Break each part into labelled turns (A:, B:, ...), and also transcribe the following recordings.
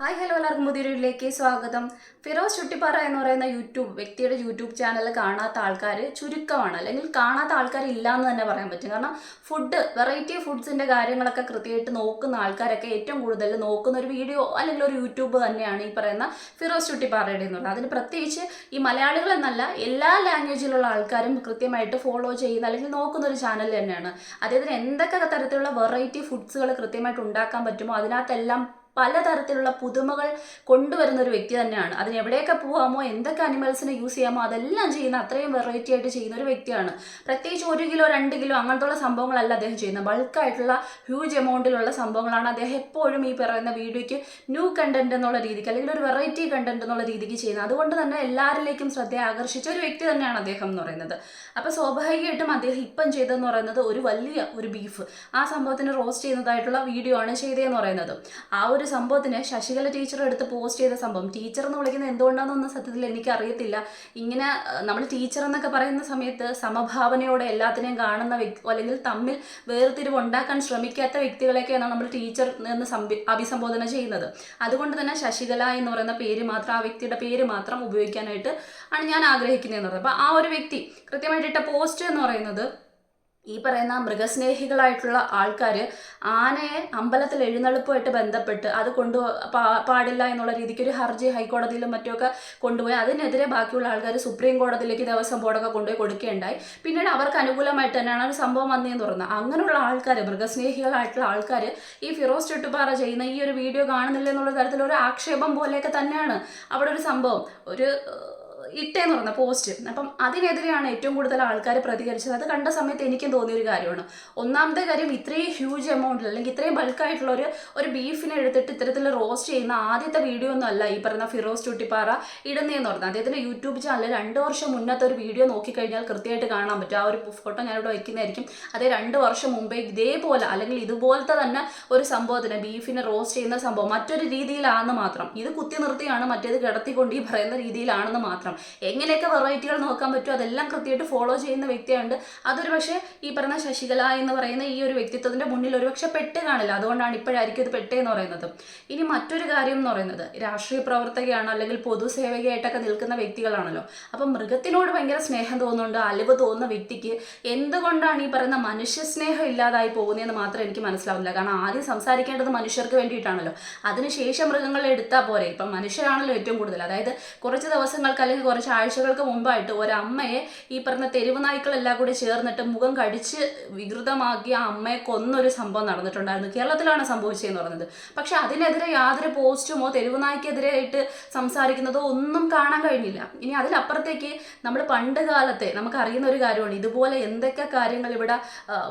A: Hi hello എല്ലാവർക്കും പുതിയ വീഡിയോയിലേക്ക് സ്വാഗതം. ഫിറോസ് ചുട്ടിപ്പാറ എന്ന് പറയുന്ന യൂട്യൂബ് വ്യക്തിയുടെ യൂട്യൂബ് ചാനൽ കാണാത്ത ആൾക്കാർ ചുരുക്കമാണ്. അല്ലെങ്കിൽ കാണാത്ത ആൾക്കാർ ഇല്ല എന്ന് തന്നെ പറയാൻ പറ്റും. കാരണം ഫുഡ് വെറൈറ്റി ഫുഡ്സിന്റെ കാര്യങ്ങളൊക്കെ കൃത്യമായിട്ട് നോക്കുന്ന ആൾക്കാരൊക്കെ ഏറ്റവും കൂടുതൽ നോക്കുന്ന ഒരു വീഡിയോ അല്ലെങ്കിൽ ഒരു യൂട്യൂബ് തന്നെയാണ് ഈ പറയുന്ന ഫിറോസ് ചുട്ടിപ്പാറയുടെ എന്ന് പറയുന്നത് അതിന് പ്രത്യേകിച്ച് ഈ മലയാളികൾ എന്നല്ല എല്ലാ ലാംഗ്വേജിലുള്ള ആൾക്കാരും കൃത്യമായിട്ട് ഫോളോ ചെയ്യുന്ന അല്ലെങ്കിൽ നോക്കുന്ന ഒരു ചാനൽ തന്നെയാണ്. അദ്ദേഹത്തിന് എന്തൊക്കെ തരത്തിലുള്ള വെറൈറ്റി ഫുഡ്സുകൾ കൃത്യമായിട്ട് ഉണ്ടാക്കാൻ പറ്റുമോ അതിനകത്തെല്ലാം പലതരത്തിലുള്ള പുതുമകൾ കൊണ്ടുവരുന്ന ഒരു വ്യക്തി തന്നെയാണ്. അതിന് എവിടെയൊക്കെ പോകാമോ എന്തൊക്കെ അനിമൽസിനെ യൂസ് ചെയ്യാമോ അതെല്ലാം ചെയ്യുന്ന അത്രയും വെറൈറ്റി ആയിട്ട് ചെയ്യുന്ന ഒരു വ്യക്തിയാണ്. പ്രത്യേകിച്ച് ഒരു കിലോ രണ്ട് കിലോ അങ്ങനത്തുള്ള സംഭവങ്ങളല്ല അദ്ദേഹം ചെയ്യുന്നത്. ബൾക്കായിട്ടുള്ള ഹ്യൂജ് എമൗണ്ടിലുള്ള സംഭവങ്ങളാണ് അദ്ദേഹം എപ്പോഴും ഈ പറയുന്ന വീഡിയോയ്ക്ക് ന്യൂ കണ്ടന്റ് എന്നുള്ള രീതിക്ക് അല്ലെങ്കിൽ ഒരു വെറൈറ്റി കണ്ടന്റ് എന്നുള്ള രീതിക്ക് ചെയ്യുന്നത്. അതുകൊണ്ട് തന്നെ എല്ലാവരിലേക്കും ശ്രദ്ധ ആകർഷിച്ച ഒരു വ്യക്തി തന്നെയാണ് അദ്ദേഹം എന്ന് പറയുന്നത്. അപ്പോൾ സ്വാഭാവികമായിട്ടും അദ്ദേഹം ഇപ്പം ചെയ്തതെന്ന് പറയുന്നത് ഒരു വലിയ ഒരു ബീഫ് ആ സംഭവത്തിന് റോസ്റ്റ് ചെയ്യുന്നതായിട്ടുള്ള വീഡിയോ ആണ് ചെയ്തതെന്ന് പറയുന്നത്. ആ ഒരു സംഭവത്തിന് ശശികല ടീച്ചർ എടുത്ത് പോസ്റ്റ് ചെയ്ത സംഭവം. ടീച്ചർ എന്ന് വിളിക്കുന്നത് എന്തുകൊണ്ടാണെന്നൊന്നും സത്യത്തിൽ എനിക്ക് അറിയത്തില്ല ഇങ്ങനെ നമ്മൾ ടീച്ചർ എന്നൊക്കെ പറയുന്ന സമയത്ത് സമഭാവനയോടെ എല്ലാത്തിനെയും കാണുന്ന വ്യക്തി അല്ലെങ്കിൽ തമ്മിൽ വേർതിരിവ് ഉണ്ടാക്കാൻ ശ്രമിക്കാത്ത വ്യക്തികളെയൊക്കെയാണ് നമ്മൾ ടീച്ചർ എന്ന് അഭിസംബോധന ചെയ്യുന്നത്. അതുകൊണ്ട് തന്നെ ശശികല എന്ന് പറയുന്ന പേര് മാത്രം ആ വ്യക്തിയുടെ പേര് മാത്രം ഉപയോഗിക്കാനായിട്ട് ആണ് ഞാൻ ആഗ്രഹിക്കുന്നത് അപ്പോൾ ആ ഒരു വ്യക്തി കൃത്യമായിട്ട് ഇട്ട പോസ്റ്റ് എന്ന് പറയുന്നത് ഈ പറയുന്ന മൃഗസ്നേഹികളായിട്ടുള്ള ആൾക്കാർ ആനയെ അമ്പലത്തിൽ എഴുന്നള്ളിപ്പുമായിട്ട് ബന്ധപ്പെട്ട് അത് കൊണ്ടു പാടില്ല എന്നുള്ള രീതിക്ക് ഒരു ഹർജി ഹൈക്കോടതിയിലും മറ്റുമൊക്കെ കൊണ്ടുപോയി. അതിനെതിരെ ബാക്കിയുള്ള ആൾക്കാർ സുപ്രീം കോടതിയിലേക്ക് ദേവസ്വം ബോർഡൊക്കെ കൊണ്ടുപോയി കൊടുക്കുകയുണ്ടായി. പിന്നീട് അവർക്ക് അനുകൂലമായിട്ട് തന്നെയാണ് ഒരു സംഭവം വന്നതെന്ന് പറഞ്ഞത്. അങ്ങനെയുള്ള ആൾക്കാർ മൃഗസ്നേഹികളായിട്ടുള്ള ആൾക്കാർ ഈ ഫിറോസ് ചുട്ടുപാറ ചെയ്യുന്ന ഈ ഒരു വീഡിയോ കാണുന്നില്ല എന്നുള്ള തരത്തിലൊരു ആക്ഷേപം പോലെയൊക്കെ തന്നെയാണ് അവിടെ ഒരു സംഭവം. ഒരു ഇട്ടേന്ന് പറഞ്ഞ പോസ്റ്റ് അപ്പം അതിനെതിരെയാണ് ഏറ്റവും കൂടുതൽ ആൾക്കാർ പ്രതികരിച്ചത്. അത് കണ്ട സമയത്ത് എനിക്കും തോന്നിയൊരു കാര്യമാണ്. ഒന്നാമത്തെ കാര്യം ഇത്രയും ഹ്യൂജ് എമൗണ്ടിൽ അല്ലെങ്കിൽ ഇത്രയും ബൾക്കായിട്ടുള്ള ഒരു ഒരു ബീഫിനെ എടുത്തിട്ട് ഇത്തരത്തിൽ റോസ്റ്റ് ചെയ്യുന്ന ആദ്യത്തെ വീഡിയോ ഒന്നും അല്ല ഈ പറഞ്ഞ ഫിറോസ് ചുട്ടിപ്പാറ ഇടുന്നതെന്ന് പറഞ്ഞാൽ അദ്ദേഹത്തിന്റെ യൂട്യൂബ് ചാനൽ രണ്ട് വർഷം മുന്നത്തെ ഒരു വീഡിയോ നോക്കിക്കഴിഞ്ഞാൽ കൃത്യമായിട്ട് കാണാൻ പറ്റും. ആ ഒരു ഫോട്ടോ ഞാനിവിടെ വയ്ക്കുന്നതായിരിക്കും. അതേ രണ്ട് വർഷം മുമ്പേ ഇതേപോലെ അല്ലെങ്കിൽ ഇതുപോലത്തെ തന്നെ ഒരു സംഭവത്തിന് ബീഫിനെ റോസ്റ്റ് ചെയ്യുന്ന സംഭവം മറ്റൊരു രീതിയിലാണെന്ന് മാത്രം. ഇത് കുത്തി നിർത്തിയാണ് മറ്റേത് കിടത്തിക്കൊണ്ട് ഈ പറയുന്ന രീതിയിലാണെന്ന് മാത്രം. എങ്ങനെയൊക്കെ വെറൈറ്റികൾ നോക്കാൻ പറ്റുമോ അതെല്ലാം കൃത്യമായിട്ട് ഫോളോ ചെയ്യുന്ന വ്യക്തിയുണ്ട് അതൊരു പക്ഷേ ഈ പറയുന്ന ശശികല എന്ന് പറയുന്ന ഈ ഒരു വ്യക്തിത്വത്തിന്റെ മുന്നിൽ ഒരു പക്ഷേ പെട്ട് കാണില്ല. അതുകൊണ്ടാണ് ഇപ്പോഴായിരിക്കും ഇത് പെട്ടേന്ന് പറയുന്നത്. ഇനി മറ്റൊരു കാര്യം എന്ന് പറയുന്നത് രാഷ്ട്രീയ പ്രവർത്തകയാണോ അല്ലെങ്കിൽ പൊതുസേവകയായിട്ടൊക്കെ നിൽക്കുന്ന വ്യക്തികളാണല്ലോ. അപ്പം മൃഗത്തിനോട് ഭയങ്കര സ്നേഹം തോന്നുന്നുണ്ട് അലിവ് തോന്നുന്ന വ്യക്തിക്ക് എന്തുകൊണ്ടാണ് ഈ പറയുന്ന മനുഷ്യ സ്നേഹം ഇല്ലാതായി പോകുന്നതെന്ന് മാത്രം എനിക്ക് മനസ്സിലാവില്ല കാരണം ആദ്യം സംസാരിക്കേണ്ടത് മനുഷ്യർക്ക് വേണ്ടിയിട്ടാണല്ലോ. അതിനുശേഷം മൃഗങ്ങളെ എടുത്താൽ പോരെ. ഇപ്പം മനുഷ്യരാണല്ലോ ഏറ്റവും കൂടുതൽ. അതായത് കുറച്ച് ദിവസങ്ങൾക്ക് അല്ലെങ്കിൽ കുറച്ച് ആഴ്ചകൾക്ക് മുമ്പായിട്ട് ഒരമ്മയെ ഈ പറഞ്ഞ തെരുവ് നായ്ക്കളെല്ലാം കൂടി ചേർന്നിട്ട് മുഖം കടിച്ച് വികൃതമാക്കി ആ അമ്മയെ കൊന്നൊരു സംഭവം നടന്നിട്ടുണ്ടായിരുന്നു. കേരളത്തിലാണ് സംഭവിച്ചതെന്ന് പറഞ്ഞത്. പക്ഷെ അതിനെതിരെ യാതൊരു പോസ്റ്റുമോ തെരുവ് നായ്ക്കെതിരായിട്ട് സംസാരിക്കുന്നതോ ഒന്നും കാണാൻ കഴിഞ്ഞില്ല. ഇനി അതിലപ്പുറത്തേക്ക് നമ്മൾ പണ്ട് കാലത്തെ നമുക്ക് അറിയുന്ന ഒരു കാര്യമാണ്. ഇതുപോലെ എന്തൊക്കെ കാര്യങ്ങൾ ഇവിടെ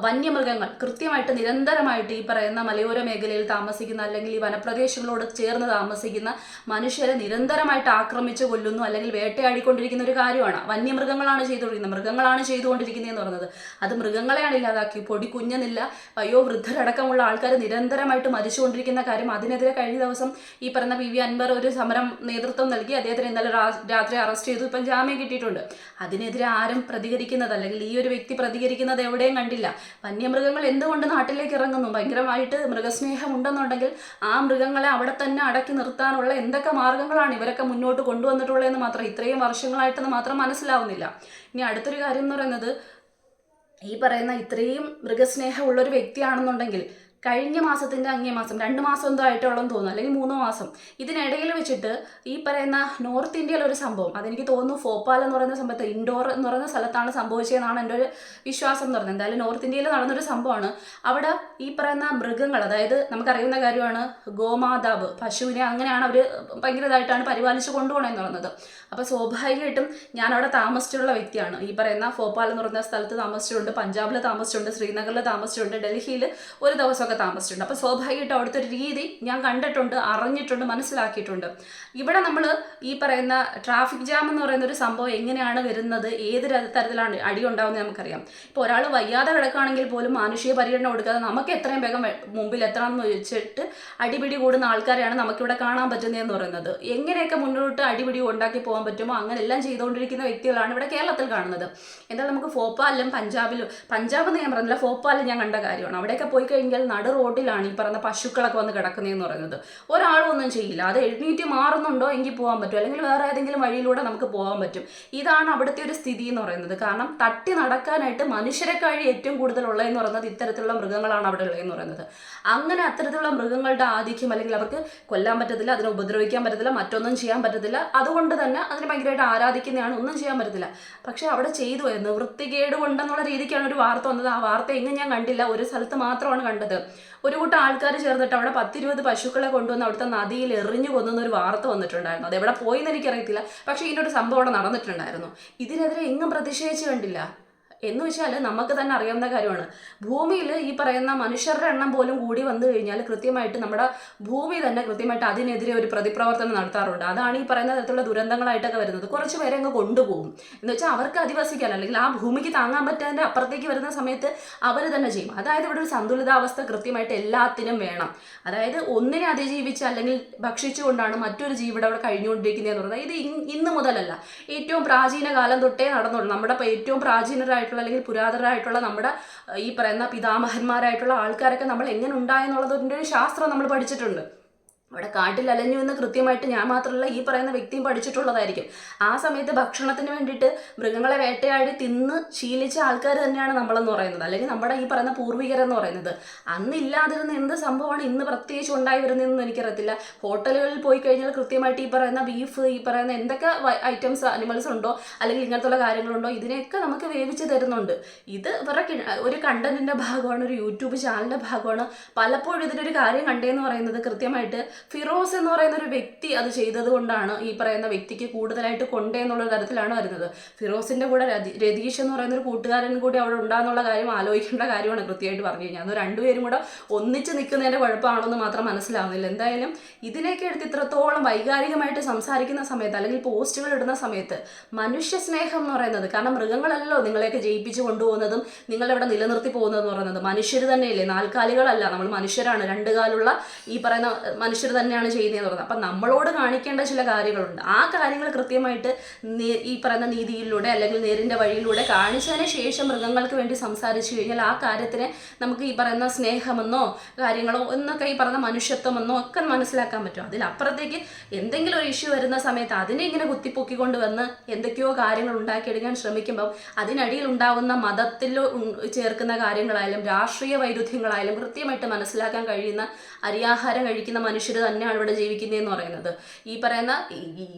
A: വന്യമൃഗങ്ങൾ കൃത്യമായിട്ട് നിരന്തരമായിട്ട് ഈ പറയുന്ന മലയോര മേഖലയിൽ താമസിക്കുന്ന അല്ലെങ്കിൽ ഈ വനപ്രദേശങ്ങളോട് ചേർന്ന് താമസിക്കുന്ന മനുഷ്യരെ നിരന്തരമായിട്ട് ആക്രമിച്ച് കൊല്ലുന്നു അല്ലെങ്കിൽ വേട്ടയാടിക്കൊണ്ടിരിക്കുന്ന ഒരു കാര്യമാണ്. വന്യമൃഗങ്ങളാണ് ചെയ്തുകൊണ്ടിരിക്കുന്നത്. മൃഗങ്ങളാണ് ചെയ്തുകൊണ്ടിരിക്കുന്നതെന്ന് പറഞ്ഞത് അത് മൃഗങ്ങളെയാണ് ഇല്ലാതാക്കി പൊടി കുഞ്ഞെന്നില്ല വയോ വൃദ്ധരടക്കമുള്ള ആൾക്കാർ നിരന്തരമായിട്ട് മരിച്ചുകൊണ്ടിരിക്കുന്ന കാര്യം അതിനെതിരെ കഴിഞ്ഞ ദിവസം ഈ പറഞ്ഞ പി വി അൻവർ ഒരു സമരം നേതൃത്വം നൽകി. അദ്ദേഹത്തിന് ഇന്നലെ രാത്രി അറസ്റ്റ് ചെയ്തു. ഇപ്പം ജാമ്യം കിട്ടിയിട്ടുണ്ട്. അതിനെതിരെ ആരും പ്രതികരിക്കുന്നത് അല്ലെങ്കിൽ ഈ ഒരു വ്യക്തി പ്രതികരിക്കുന്നത് എവിടെയും കണ്ടില്ല. വന്യമൃഗങ്ങൾ എന്തുകൊണ്ട് നാട്ടിലേക്ക് ഇറങ്ങുന്നു? ഭയങ്കരമായിട്ട് മൃഗസ്നേഹം ഉണ്ടെന്നുണ്ടെങ്കിൽ ആ മൃഗങ്ങളെ അവിടെ തന്നെ അടക്കി നിർത്താനുള്ള എന്തൊക്കെ മാർഗങ്ങളാണ് ഇവരൊക്കെ മുന്നോട്ട് കൊണ്ടുവന്നിട്ടുള്ളതെന്ന് മാത്രം ഇത്രയും വർഷങ്ങളായിട്ടെന്ന് മാത്രം മനസ്സിലാവുന്നില്ല. ഇനി അടുത്തൊരു കാര്യം എന്ന് പറയുന്നത് ഈ പറയുന്ന ഇത്രയും മൃഗസ്നേഹമുള്ളൊരു വ്യക്തിയാണെന്നുണ്ടെങ്കിൽ കഴിഞ്ഞ മാസത്തിന്റെ അങ്ങേ മാസം രണ്ട് മാസം എന്തോ ആയിട്ടുള്ളതെന്ന് തോന്നുന്നു അല്ലെങ്കിൽ മൂന്ന് മാസം. ഇതിനിടയിൽ വെച്ചിട്ട് ഈ പറയുന്ന നോർത്ത് ഇന്ത്യയിലൊരു സംഭവം. അതെനിക്ക് തോന്നുന്നു ഫോപ്പാൽ എന്ന് പറയുന്ന സമയത്ത് ഇൻഡോർ എന്ന് പറയുന്ന സ്ഥലത്താണ് സംഭവിച്ചതെന്നാണ് എന്റെ ഒരു വിശ്വാസം എന്ന് പറയുന്നത്. എന്തായാലും നോർത്ത് ഇന്ത്യയിൽ നടന്നൊരു സംഭവമാണ്. അവിടെ ഈ പറയുന്ന മൃഗങ്ങൾ അതായത് നമുക്കറിയുന്ന കാര്യമാണ് ഗോമാതാവ് പശുവിനെ അങ്ങനെയാണ് അവർ ഭയങ്കരമായിട്ടാണ് പരിപാലിച്ച് കൊണ്ടുപോകണമെന്ന് പറയുന്നത്. അപ്പോൾ സ്വാഭാവികമായിട്ടും ഞാൻ അവിടെ താമസിച്ചിട്ടുള്ള വ്യക്തിയാണ്. ഈ പറയുന്ന ഫോപ്പാൽ എന്ന് പറയുന്ന സ്ഥലത്ത് താമസിച്ചിട്ടുണ്ട് പഞ്ചാബിൽ താമസിച്ചിട്ടുണ്ട് ശ്രീനഗറിൽ താമസിച്ചിട്ടുണ്ട് ഡൽഹിയിൽ ഒരു ദിവസമൊക്കെ താമസിച്ചിട്ടുണ്ട്. അപ്പോൾ സ്വാഭാവികമായിട്ട് അവിടുത്തെ ഒരു രീതി ഞാൻ കണ്ടിട്ടുണ്ട് അറിഞ്ഞിട്ടുണ്ട് മനസ്സിലാക്കിയിട്ടുണ്ട്. ഇവിടെ നമ്മൾ ഈ പറയുന്ന ട്രാഫിക് ജാം എന്ന് പറയുന്ന ഒരു സംഭവം എങ്ങനെയാണ് വരുന്നത്? ഏത് തരത്തിലാണ് അടി ഉണ്ടാവുന്നത് നമുക്കറിയാം. ഇപ്പോൾ ഒരാൾ വയ്യാതെ കിടക്കുകയാണെങ്കിൽ പോലും മാനുഷിക പരിഗണന കൊടുക്കാതെ നമുക്ക് എത്രയും വേഗം മുമ്പിൽ എത്തണം എന്ന് വെച്ചിട്ട് അടിപിടി കൂടുന്ന ആൾക്കാരെയാണ് നമുക്കിവിടെ കാണാൻ പറ്റുന്നതെന്ന് പറയുന്നത്. എങ്ങനെയൊക്കെ മുന്നോട്ട് അടിപിടി ഉണ്ടാക്കി പോകാൻ പറ്റുമോ? അങ്ങനെ എല്ലാം ചെയ്തുകൊണ്ടിരിക്കുന്ന വ്യക്തികളാണ് ഇവിടെ കേരളത്തിൽ കാണുന്നത്. എന്തായാലും നമുക്ക് ഫോപ്പാലും പഞ്ചാബിലും പഞ്ചാബ് എന്ന് ഞാൻ പറഞ്ഞില്ല ഫോപ്പാലും ഞാൻ കണ്ട കാര്യമാണ്. അവിടെയൊക്കെ പോയി കഴിഞ്ഞാൽ നടു റോഡിലാണ് ഈ പറയുന്ന പശുക്കളൊക്കെ വന്ന് കിടക്കുന്നതെന്ന് പറയുന്നത്. ഒരാളൊന്നും ചെയ്യില്ല. അത് എഴുന്നേറ്റ് മാറുന്നുണ്ടോ എങ്കിൽ പോകാൻ പറ്റും. അല്ലെങ്കിൽ വേറെ ഏതെങ്കിലും വഴിയിലൂടെ നമുക്ക് പോകാൻ പറ്റും. ഇതാണ് അവിടുത്തെ ഒരു സ്ഥിതി എന്ന് പറയുന്നത്. കാരണം തട്ടി നടക്കാനായിട്ട് മനുഷ്യരെ കഴി ഏറ്റവും കൂടുതൽ ഉള്ളതെന്ന് പറയുന്നത് ഇത്തരത്തിലുള്ള മൃഗങ്ങളാണ് അവിടെ ഉള്ളതെന്ന് പറയുന്നത്. അങ്ങനെ അത്തരത്തിലുള്ള മൃഗങ്ങളുടെ ആധിക്യം അല്ലെങ്കിൽ അവർക്ക് കൊല്ലാൻ പറ്റത്തില്ല അതിനെ ഉപദ്രവിക്കാൻ പറ്റത്തില്ല മറ്റൊന്നും ചെയ്യാൻ പറ്റത്തില്ല. അതുകൊണ്ട് തന്നെ അതിനെ ഭയങ്കരമായിട്ട് ആരാധിക്കുന്നതാണ്. ഒന്നും ചെയ്യാൻ പറ്റത്തില്ല. പക്ഷേ അവിടെ ചെയ്തു. എന്ന് വൃത്തികേട് കൊണ്ടെന്നുള്ള രീതിക്കാണ് ഒരു വാർത്ത വന്നത്. ആ വാർത്ത എങ്ങും ഞാൻ കണ്ടില്ല. ഒരു സ്ഥലത്ത് മാത്രമാണ് കണ്ടത്. ഒരു കൂട്ടം ആൾക്കാർ ചേർന്നിട്ട് അവിടെ പത്തിരുപത് പശുക്കളെ കൊണ്ടുവന്ന് അവിടുത്തെ നദിയിൽ എറിഞ്ഞു കൊന്നുന്ന ഒരു വാർത്ത വന്നിട്ടുണ്ടായിരുന്നു. അത് എവിടെ പോയി എന്ന് എനിക്കറിയത്തില്ല. പക്ഷേ ഇതിന്റെ ഒരു സംഭവം അവിടെ നടന്നിട്ടുണ്ടായിരുന്നു. ഇതിനെതിരെ എങ്ങും പ്രതിഷേധിച്ച് കണ്ടില്ല. എന്ന് വെച്ചാൽ നമുക്ക് തന്നെ അറിയാവുന്ന കാര്യമാണ്. ഭൂമിയിൽ ഈ പറയുന്ന മനുഷ്യരുടെ എണ്ണം പോലും കൂടി വന്നു കഴിഞ്ഞാൽ കൃത്യമായിട്ട് നമ്മുടെ ഭൂമി തന്നെ കൃത്യമായിട്ട് അതിനെതിരെ ഒരു പ്രതിപ്രവർത്തനം നടത്താറുണ്ട്. അതാണ് ഈ പറയുന്ന തരത്തിലുള്ള ദുരന്തങ്ങളായിട്ടൊക്കെ വരുന്നത്. കുറച്ച് പേരെ അങ്ങ് കൊണ്ടുപോകും. എന്ന് വെച്ചാൽ അവർക്ക് അധിവസിക്കാൻ അല്ലെങ്കിൽ ആ ഭൂമിക്ക് താങ്ങാൻ പറ്റാതിന്റെ അപ്പുറത്തേക്ക് വരുന്ന സമയത്ത് അവർ തന്നെ ചെയ്യും. അതായത് ഇവിടെ ഒരു സന്തുലിതാവസ്ഥ കൃത്യമായിട്ട് എല്ലാത്തിനും വേണം. അതായത് ഒന്നിനെ അതിജീവിച്ച് അല്ലെങ്കിൽ ഭക്ഷിച്ചുകൊണ്ടാണ് മറ്റൊരു ജീവിയുടെ അവിടെ കഴിഞ്ഞുകൊണ്ടിരിക്കുന്നതെന്ന് പറഞ്ഞാൽ ഇത് ഇന്ന് മുതലല്ല. ഏറ്റവും പ്രാചീന കാലം തൊട്ടേ നടന്നുള്ളൂ നമ്മുടെ ഏറ്റവും ഏറ്റവും പ്രാചീനരായിട്ടുള്ള അല്ലെങ്കിൽ പുരാതനരായിട്ടുള്ള നമ്മുടെ ഈ പറയുന്ന പിതാമഹന്മാരായിട്ടുള്ള ആൾക്കാരൊക്കെ നമ്മൾ എങ്ങനെ ഉണ്ടായെന്നുള്ളതിന്റെ ഒരു ശാസ്ത്രം നമ്മൾ പഠിച്ചിട്ടുണ്ട്. അവിടെ കാട്ടിൽ അലഞ്ഞു എന്ന് കൃത്യമായിട്ട് ഞാൻ മാത്രമല്ല ഈ പറയുന്ന വ്യക്തിയും പഠിച്ചിട്ടുള്ളതായിരിക്കും. ആ സമയത്ത് ഭക്ഷണത്തിന് വേണ്ടിയിട്ട് മൃഗങ്ങളെ വേട്ടയാടി തിന്ന് ശീലിച്ച ആൾക്കാർ തന്നെയാണ് നമ്മളെന്ന് പറയുന്നത്. അല്ലെങ്കിൽ നമ്മുടെ ഈ പറയുന്ന പൂർവികരെന്ന് പറയുന്നത്. അന്ന് ഇല്ലാതിരുന്ന എന്ത് സംഭവമാണ് ഇന്ന് പ്രത്യേകിച്ച് ഉണ്ടായി വരുന്നതെന്ന് എനിക്കറിയത്തില്ല. ഹോട്ടലുകളിൽ പോയി കഴിഞ്ഞാൽ കൃത്യമായിട്ട് ഈ പറയുന്ന ബീഫ് ഈ പറയുന്ന എന്തൊക്കെ ഐറ്റംസ് അനിമൽസ് ഉണ്ടോ? അല്ലെങ്കിൽ ഇങ്ങനത്തുള്ള കാര്യങ്ങളുണ്ടോ? ഇതിനെയൊക്കെ നമുക്ക് വേവിച്ച് തരുന്നുണ്ട്. ഇത് ഇവരുടെ ഒരു കണ്ടന്റിന്റെ ഭാഗമാണ് ഒരു യൂട്യൂബ് ചാനലിന്റെ ഭാഗമാണ്. പലപ്പോഴും ഇതിനൊരു കാര്യം കണ്ടേന്ന് പറയുന്നത് കൃത്യമായിട്ട് ഫിറോസ് എന്ന് പറയുന്ന ഒരു വ്യക്തി അത് ചെയ്തത് കൊണ്ടാണ് ഈ പറയുന്ന വ്യക്തിക്ക് കൂടുതലായിട്ട് കൊണ്ടേ എന്നുള്ള തരത്തിലാണ് വരുന്നത്. ഫിറോസിന്റെ കൂടെ രതി- രതീഷ് എന്ന് പറയുന്ന ഒരു കൂട്ടുകാരൻ കൂടി അവിടെ ഉണ്ടാന്നുള്ള കാര്യം ആലോചിക്കേണ്ട കാര്യമാണ് കൃത്യമായിട്ട് പറഞ്ഞു കഴിഞ്ഞാൽ. അത് രണ്ടുപേരും കൂടെ ഒന്നിച്ച് നിൽക്കുന്നതിന്റെ കുഴപ്പമാണെന്ന് മാത്രം മനസ്സിലാവുന്നില്ല. എന്തായാലും ഇതിനെയൊക്കെ എടുത്ത് ഇത്രത്തോളം വൈകാരികമായിട്ട് സംസാരിക്കുന്ന സമയത്ത് അല്ലെങ്കിൽ പോസ്റ്റുകൾ ഇടുന്ന സമയത്ത് മനുഷ്യ സ്നേഹം എന്ന് പറയുന്നത് കാരണം മൃഗങ്ങളല്ലോ നിങ്ങളെയൊക്കെ ജയിപ്പിച്ച് കൊണ്ടുപോകുന്നതും നിങ്ങളിവിടെ നിലനിർത്തി പോകുന്നതെന്ന് പറയുന്നത്. മനുഷ്യർ തന്നെയല്ലേ? നാൽക്കാലികളല്ല. നമ്മൾ മനുഷ്യരാണ്. രണ്ട് കാലുള്ള ഈ പറയുന്ന മനുഷ്യർ തന്നെയാണ് ചെയ്യുന്നതെന്ന് പറയുന്നത്. അപ്പം നമ്മളോട് കാണിക്കേണ്ട ചില കാര്യങ്ങളുണ്ട്. ആ കാര്യങ്ങൾ കൃത്യമായിട്ട് ഈ പറയുന്ന നീതിയിലൂടെ അല്ലെങ്കിൽ നേരിന്റെ വഴിയിലൂടെ കാണിച്ചതിന് ശേഷം മൃഗങ്ങൾക്ക് വേണ്ടി സംസാരിച്ചു കഴിഞ്ഞാൽ ആ കാര്യത്തിനെ നമുക്ക് ഈ പറയുന്ന സ്നേഹമെന്നോ കാര്യങ്ങളോ എന്നൊക്കെ ഈ പറയുന്ന മനുഷ്യത്വമെന്നോ ഒക്കെ മനസ്സിലാക്കാൻ പറ്റും. അതിലപ്പുറത്തേക്ക് എന്തെങ്കിലും ഒരു ഇഷ്യൂ വരുന്ന സമയത്ത് അതിനെ ഇങ്ങനെ കുത്തിപ്പൊക്കിക്കൊണ്ട് വന്ന് എന്തൊക്കെയോ കാര്യങ്ങൾ ഉണ്ടാക്കിയെടുക്കാൻ ശ്രമിക്കുമ്പം അതിനടിയിൽ ഉണ്ടാവുന്ന മതത്തിൽ ചേർക്കുന്ന കാര്യങ്ങളായാലും രാഷ്ട്രീയ വൈരുദ്ധ്യങ്ങളായാലും കൃത്യമായിട്ട് മനസ്സിലാക്കാൻ കഴിയുന്ന അരിയാഹാരം കഴിക്കുന്ന മനുഷ്യർ തന്നെയാണ് ഇവിടെ ജീവിക്കുന്നതെന്ന് പറയുന്നത്. ഈ പറയുന്ന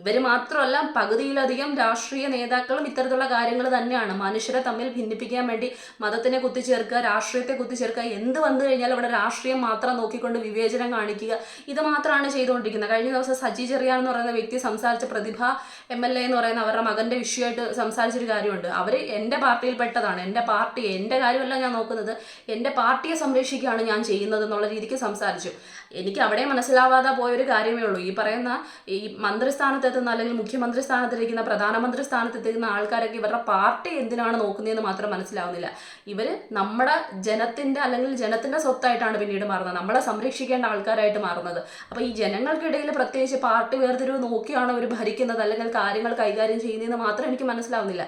A: ഇവർ മാത്രമല്ല പകുതിയിലധികം രാഷ്ട്രീയ നേതാക്കളും ഇത്തരത്തിലുള്ള കാര്യങ്ങൾ തന്നെയാണ്. മനുഷ്യരെ തമ്മിൽ ഭിന്നിപ്പിക്കാൻ വേണ്ടി മതത്തിനെ കുത്തിച്ചേർക്കുക രാഷ്ട്രീയത്തെ കുത്തിച്ചേർക്കുക എന്ത് വന്നു കഴിഞ്ഞാൽ ഇവിടെ രാഷ്ട്രീയം മാത്രം നോക്കിക്കൊണ്ട് വിവേചനം കാണിക്കുക ഇത് മാത്രമാണ് ചെയ്തുകൊണ്ടിരിക്കുന്നത്. കഴിഞ്ഞ ദിവസം സജി ചെറിയാൻ എന്ന് പറയുന്ന വ്യക്തി സംസാരിച്ച പ്രതിഭ എം എൽ എ എന്ന് പറയുന്ന അവരുടെ മകന്റെ വിഷയമായിട്ട് സംസാരിച്ചൊരു കാര്യമുണ്ട്. അവർ എന്റെ പാർട്ടിയിൽപ്പെട്ടതാണ്. എന്റെ പാർട്ടി എന്റെ കാര്യമല്ല ഞാൻ നോക്കുന്നത്. എന്റെ പാർട്ടിയെ സംരക്ഷിക്കുകയാണ് ഞാൻ ചെയ്യുന്നത് എന്നുള്ള രീതിക്ക് സംസാരിച്ചു. എനിക്ക് അവിടെ മനസ്സിലാവാതെ പോയൊരു കാര്യമേ ഉള്ളൂ. ഈ പറയുന്ന ഈ മന്ത്രിസ്ഥാനത്തെത്തുന്ന അല്ലെങ്കിൽ മുഖ്യമന്ത്രി സ്ഥാനത്തിരിക്കുന്ന പ്രധാനമന്ത്രി സ്ഥാനത്തെത്തിക്കുന്ന ആൾക്കാരൊക്കെ ഇവരുടെ പാർട്ടി എന്തിനാണ് നോക്കുന്നതെന്ന് മാത്രം മനസ്സിലാവുന്നില്ല. ഇവർ നമ്മുടെ ജനത്തിന്റെ അല്ലെങ്കിൽ ജനത്തിന്റെ സ്വത്തായിട്ടാണ് പിന്നീട് മാറുന്നത്. നമ്മളെ സംരക്ഷിക്കേണ്ട ആൾക്കാരായിട്ട് മാറുന്നത്. അപ്പോൾ ഈ ജനങ്ങൾക്കിടയിൽ പ്രത്യേകിച്ച് പാർട്ടി വേർതിരിവ് നോക്കിയാണ് അവർ ഭരിക്കുന്നത് അല്ലെങ്കിൽ കാര്യങ്ങൾ കൈകാര്യം ചെയ്യുന്നതെന്ന് മാത്രം എനിക്ക് മനസ്സിലാവുന്നില്ല.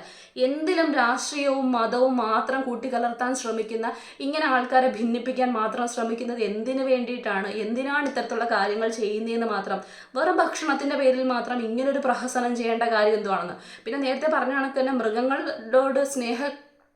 A: എന്തിലും രാഷ്ട്രീയവും മതവും മാത്രം കൂട്ടിക്കലർത്താൻ ശ്രമിക്കുന്ന ഇങ്ങനെ ആൾക്കാരെ ഭിന്നിപ്പിക്കാൻ മാത്രം ശ്രമിക്കുന്നത് എന്തിനു വേണ്ടിയിട്ടാണ്? എന്തിനാണ് ഇത്തരത്തിലുള്ള കാര്യങ്ങൾ ചെയ്യുന്നതെന്ന് മാത്രം? വെറും ഭക്ഷണത്തിന്റെ പേരിൽ മാത്രം ഇങ്ങനൊരു പ്രഹസനം ചെയ്യേണ്ട കാര്യം എന്തുവാണെന്ന്? പിന്നെ നേരത്തെ പറഞ്ഞ കണക്ക് തന്നെ മൃഗങ്ങളോട് സ്നേഹ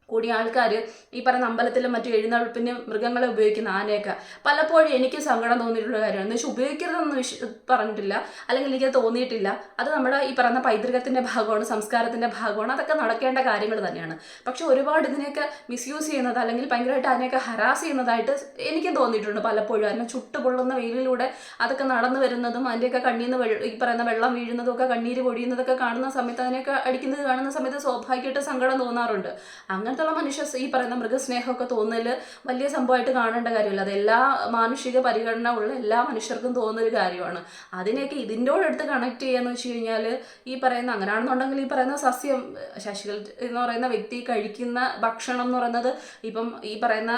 A: കൂടിയ ആൾക്കാർ ഈ പറഞ്ഞ അമ്പലത്തിലും മറ്റു എഴുന്നള്ളിപ്പിന് മൃഗങ്ങളെ ഉപയോഗിക്കുന്ന ആനയൊക്കെ. പലപ്പോഴും എനിക്ക് സങ്കടം തോന്നിയിട്ടുള്ള കാര്യമാണ്. എന്ന് വെച്ചാൽ ഉപയോഗിക്കരുതെന്ന് പറഞ്ഞിട്ടില്ല. അല്ലെങ്കിൽ എനിക്ക് തോന്നിയിട്ടില്ല. അത് നമ്മുടെ ഈ പറയുന്ന പൈതൃകത്തിന്റെ ഭാഗമാണ് സംസ്കാരത്തിന്റെ ഭാഗമാണ്. അതൊക്കെ നടക്കേണ്ട കാര്യങ്ങൾ തന്നെയാണ്. പക്ഷെ ഒരുപാട് ഇതിനെയൊക്കെ മിസ്യൂസ് ചെയ്യുന്നത് അല്ലെങ്കിൽ ഭയങ്കരമായിട്ട് അതിനെയൊക്കെ ഹരാസ് ചെയ്യുന്നതായിട്ട് എനിക്കും തോന്നിയിട്ടുണ്ട് പലപ്പോഴും. അതിനെ ചുട്ടുപൊള്ളുന്ന വെയിലിലൂടെ അതൊക്കെ നടന്നു വരുന്നതും അതിന്റെയൊക്കെ വെള്ള- ഈ പറയുന്ന വെള്ളം വീഴുന്നതും ഒക്കെ കണ്ണീര് പൊടിയുന്നതൊക്കെ കാണുന്ന സമയത്ത് അതിനെയൊക്കെ അടിക്കുന്നത് കാണുന്ന സമയത്ത് സ്വാഭാവികമായിട്ട് സങ്കടം തോന്നാറുണ്ട്. അങ്ങനത്തുള്ള മനുഷ്യ ഈ പറയുന്ന മൃഗസ്നേഹമൊക്കെ തോന്നൽ വലിയ സംഭവമായിട്ട് കാണേണ്ട കാര്യമില്ല. അത് എല്ലാ മാനുഷിക പരിഗണന ഉള്ള എല്ലാ മനുഷ്യർക്കും തോന്നുന്ന ഒരു കാര്യമാണ്. അതിനെയൊക്കെ ഇതിന്റോടെടുത്ത് കണക്ട് ചെയ്യാന്ന് വെച്ച് കഴിഞ്ഞാൽ ഈ പറയുന്ന അങ്ങനെയാണെന്നുണ്ടെങ്കിൽ ഈ പറയുന്ന സസ്യം ശശികൾ എന്ന് പറയുന്ന വ്യക്തി കഴിക്കുന്ന ഭക്ഷണം എന്ന് പറയുന്നത് ഇപ്പം ഈ പറയുന്ന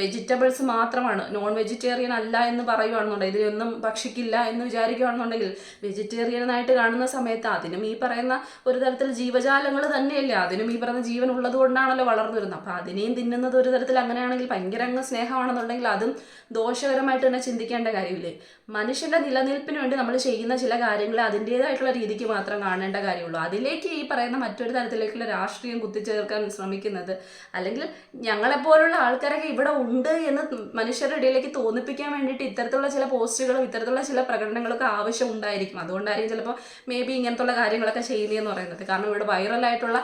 A: വെജിറ്റബിൾസ് മാത്രമാണ്. നോൺ വെജിറ്റേറിയൻ അല്ല എന്ന് പറയുകയാണെന്നുണ്ടെങ്കിൽ ഇതിലൊന്നും ഭക്ഷിക്കില്ല എന്ന് വിചാരിക്കുകയാണെന്നുണ്ടെങ്കിൽ വെജിറ്റേറിയനായിട്ട് കാണുന്ന സമയത്ത് അതിനും ഈ പറയുന്ന ഒരു തരത്തിൽ ജീവജാലങ്ങൾ തന്നെയല്ലേ? അതിനും ഈ പറയുന്ന ജീവൻ ഉള്ളത് കൊണ്ടാണല്ലോ വളർന്നു വരുന്നത് അപ്പോൾ അതിനെയും തിന്നുന്നത് ഒരു തരത്തിൽ അങ്ങനെയാണെങ്കിൽ ഭയങ്കര അങ്ങ് സ്നേഹമാണെന്നുണ്ടെങ്കിൽ അതും ദോഷകരമായിട്ട് തന്നെ ചിന്തിക്കേണ്ട കാര്യമില്ലേ? മനുഷ്യന്റെ നിലനിൽപ്പിന് വേണ്ടി നമ്മൾ ചെയ്യുന്ന ചില കാര്യങ്ങൾ അതിന്റേതായിട്ടുള്ള രീതിക്ക് മാത്രം കാണേണ്ട കാര്യമുള്ളൂ. അതിലേക്ക് ഈ പറയുന്ന മറ്റൊരു തരത്തിലേക്കുള്ള രാഷ്ട്രീയം കുത്തിച്ചേർക്കാൻ ശ്രമിക്കുന്നത് അല്ലെങ്കിൽ ഞങ്ങളെപ്പോലുള്ള ആൾക്കാരൊക്കെ ഇവിടെ ഉണ്ട് എന്ന് മനുഷ്യരുടെ ഇടയിലേക്ക് തോന്നിപ്പിക്കാൻ വേണ്ടിയിട്ട് ഇത്തരത്തിലുള്ള ചില പോസ്റ്റുകളും ഇത്തരത്തിലുള്ള ചില പ്രകടനങ്ങളൊക്കെ ആവശ്യം ഉണ്ടായിരിക്കും. അതുകൊണ്ടായിരിക്കും ചിലപ്പോൾ മേ ബി ഇങ്ങനത്തുള്ള കാര്യങ്ങളൊക്കെ ചെയ്യുന്നതെന്ന് പറയുന്നത്. കാരണം ഇവിടെ വൈറലായിട്ടുള്ള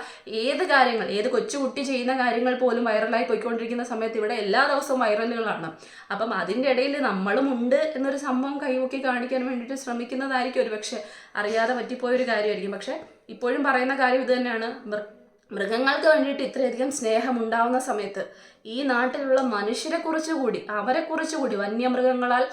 A: ഏത് കാര്യങ്ങൾ ഏത് കൊച്ചുകുട്ടി ചെയ്യുന്ന കാര്യങ്ങൾ പോലും വൈറലായി പോയിക്കൊണ്ടിരിക്കുന്ന സമയത്ത് ഇവിടെ എല്ലാ ദിവസവും വൈറലുകളാണ്. അപ്പം അതിന്റെ ഇടയിൽ നമ്മളും ഉണ്ട് എന്നൊരു സംഭവം കൈവക്കി കാണിക്കാൻ വേണ്ടിയിട്ട് ശ്രമിക്കുന്നതായിരിക്കും ഒരു പക്ഷേ അറിയാതെ പറ്റിപ്പോയൊരു കാര്യമായിരിക്കും. പക്ഷേ ഇപ്പോഴും പറയുന്ന കാര്യം ഇത് തന്നെയാണ്. മൃഗങ്ങൾക്ക് വേണ്ടിയിട്ട് ഇത്രയധികം സ്നേഹം ഉണ്ടാവുന്ന സമയത്ത് ഈ നാട്ടിലുള്ള മനുഷ്യരെ കുറിച്ച് കൂടി അവരെ കുറിച്ച് കൂടി വന്യമൃഗങ്ങളാൽ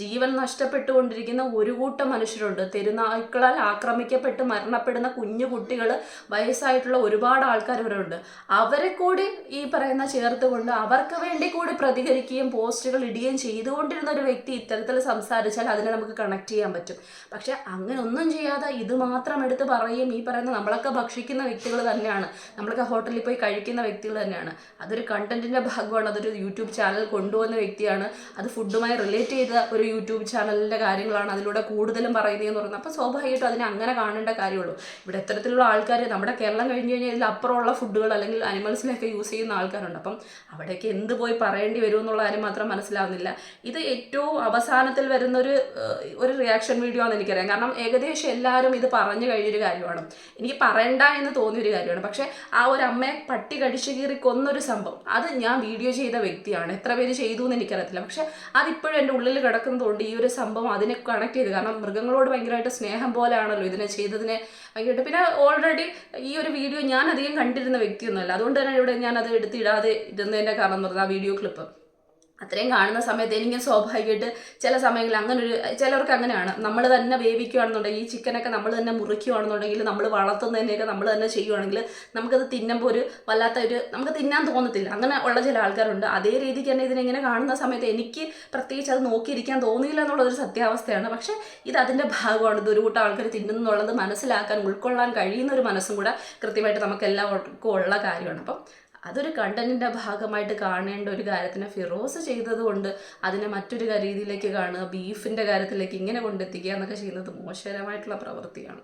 A: ജീവൻ നഷ്ടപ്പെട്ടുകൊണ്ടിരിക്കുന്ന ഒരു കൂട്ടം മനുഷ്യരുണ്ട്. തെരുനായ്ക്കളാൽ ആക്രമിക്കപ്പെട്ട് മരണപ്പെടുന്ന കുഞ്ഞു കുട്ടികൾ വയസ്സായിട്ടുള്ള ഒരുപാട് ആൾക്കാർ ഇവിടെ ഉണ്ട്. അവരെ കൂടി ഈ പറയുന്ന ചേർത്തുകൊണ്ട് അവർക്ക് വേണ്ടി കൂടി പ്രതികരിക്കുകയും പോസ്റ്റുകൾ ഇടുകയും ചെയ്തുകൊണ്ടിരുന്ന ഒരു വ്യക്തി ഇത്തരത്തിൽ സംസാരിച്ചാൽ അതിനെ നമുക്ക് കണക്ട് ചെയ്യാൻ പറ്റും. പക്ഷെ അങ്ങനെ ഒന്നും ചെയ്യാതെ ഇത് മാത്രം എടുത്ത് പറയുകയും ഈ പറയുന്ന നമ്മളൊക്കെ ഭക്ഷിക്കുന്ന വ്യക്തികൾ തന്നെയാണ്. നമ്മളൊക്കെ ഹോട്ടലിൽ പോയി കഴിക്കുന്ന വ്യക്തികൾ തന്നെയാണ്. അതൊരു കണ്ടന്റിന്റെ ഭാഗമാണ്. അതൊരു യൂട്യൂബ് ചാനൽ കൊണ്ടുവന്ന വ്യക്തിയാണ്. അത് ഫുഡുമായി റിലേറ്റ് ചെയ്ത ഒരു യൂട്യൂബ് ചാനലിന്റെ കാര്യങ്ങളാണ് അതിലൂടെ കൂടുതലും പറയുന്നത് എന്ന് പറയുന്നത്. അപ്പോൾ സ്വാഭാവികമായിട്ടും അതിനെ അങ്ങനെ കാണേണ്ട കാര്യമുള്ളൂ. ഇവിടെ ഇത്തരത്തിലുള്ള ആൾക്കാർ നമ്മുടെ കേരളം കഴിഞ്ഞ് കഴിഞ്ഞാൽ ഇതിൽ അപ്പുറമുള്ള ഫുഡുകൾ അല്ലെങ്കിൽ അനിമൽസിനെയൊക്കെ യൂസ് ചെയ്യുന്ന ആൾക്കാരുണ്ട്. അപ്പം അവിടേക്ക് എന്ത് പോയി പറയേണ്ടി വരും എന്നുള്ള കാര്യം മാത്രം മനസ്സിലാവുന്നില്ല. ഇത് ഏറ്റവും അവസാനത്തിൽ വരുന്ന ഒരു ഒരു റിയാക്ഷൻ വീഡിയോ ആണെന്ന് എനിക്കറിയാം. കാരണം ഏകദേശം എല്ലാവരും ഇത് പറഞ്ഞു കഴിഞ്ഞൊരു കാര്യമാണ്. എനിക്ക് പറയണ്ട എന്ന് തോന്നിയൊരു കാര്യമാണ്. പക്ഷേ ആ ഒരു അമ്മയെ പട്ടി കടിച്ചു കീറി കൊന്നൊരു സംഭവം. അത് ഞാൻ വീഡിയോ ചെയ്ത വ്യക്തിയാണ്. എത്ര പേര് ചെയ്തു എന്ന് എനിക്കറിയത്തില്ല. പക്ഷെ അതിപ്പോഴും എന്റെ ഉള്ളിൽ കിടക്കുന്നതുകൊണ്ട് ഈ ഒരു സംഭവം അതിനെ കണക്ട് ചെയ്ത്. കാരണം മൃഗങ്ങളോട് ഭയങ്കരമായിട്ട് സ്നേഹം പോലെയാണല്ലോ ഇതിനെ ചെയ്തതിനെ ഭയങ്കരമായിട്ട്. പിന്നെ ഓൾറെഡി ഈ ഒരു വീഡിയോ ഞാൻ അധികം കണ്ടിരുന്ന വ്യക്തിയൊന്നുമല്ല. അതുകൊണ്ട് തന്നെ ഇവിടെ ഞാൻ അത് എടുത്തിടാതെ ഇരുന്നതിന്റെ കാരണം എന്ന് പറഞ്ഞാൽ ആ വീഡിയോ ക്ലിപ്പ് അത്രയും കാണുന്ന സമയത്ത് എനിക്ക് സ്വാഭാവികമായിട്ട് ചില സമയങ്ങളിൽ അങ്ങനെ ഒരു ചിലർക്ക് അങ്ങനെയാണ്. നമ്മൾ തന്നെ വേവിക്കുകയാണെന്നുണ്ടെങ്കിൽ ഈ ചിക്കനൊക്കെ നമ്മൾ തന്നെ മുറിക്കുകയാണെന്നുണ്ടെങ്കിൽ നമ്മൾ വളർത്തുന്നതിനെയൊക്കെ നമ്മൾ തന്നെ ചെയ്യുവാണെങ്കിൽ നമുക്കത് തിന്നുമ്പോൾ ഒരു വല്ലാത്ത ഒരു നമുക്ക് തിന്നാൻ തോന്നത്തില്ല. അങ്ങനെ ഉള്ള ചില ആൾക്കാരുണ്ട്. അതേ രീതിക്ക് തന്നെ ഇതിനെങ്ങനെ കാണുന്ന സമയത്ത് എനിക്ക് പ്രത്യേകിച്ച് അത് നോക്കിയിരിക്കാൻ തോന്നിയില്ല എന്നുള്ളതൊരു സത്യാവസ്ഥയാണ്. പക്ഷേ ഇത് അതിന്റെ ഭാഗമാണ്. ഒരു കൂട്ടം ആൾക്കാർ തിന്നുന്നുള്ളത് മനസ്സിലാക്കാൻ ഉൾക്കൊള്ളാൻ കഴിയുന്ന ഒരു മനസ്സും കൂടെ കൃത്യമായിട്ട് നമുക്ക് എല്ലാവർക്കും ഉള്ള കാര്യമാണ്. അപ്പം അതൊരു കണ്ടന്റിന്റെ ഭാഗമായിട്ട് കാണേണ്ട ഒരു കാര്യത്തിനെ ഫിറോസ് ചെയ്തതുകൊണ്ട് അതിനെ മറ്റൊരു രീതിയിലേക്ക് കാണുക ബീഫിന്റെ കാര്യത്തിലേക്ക് ഇങ്ങനെ കൊണ്ടെത്തിക്കുക എന്നൊക്കെ ചെയ്യുന്നത് മോശകരമായിട്ടുള്ള പ്രവൃത്തിയാണ്.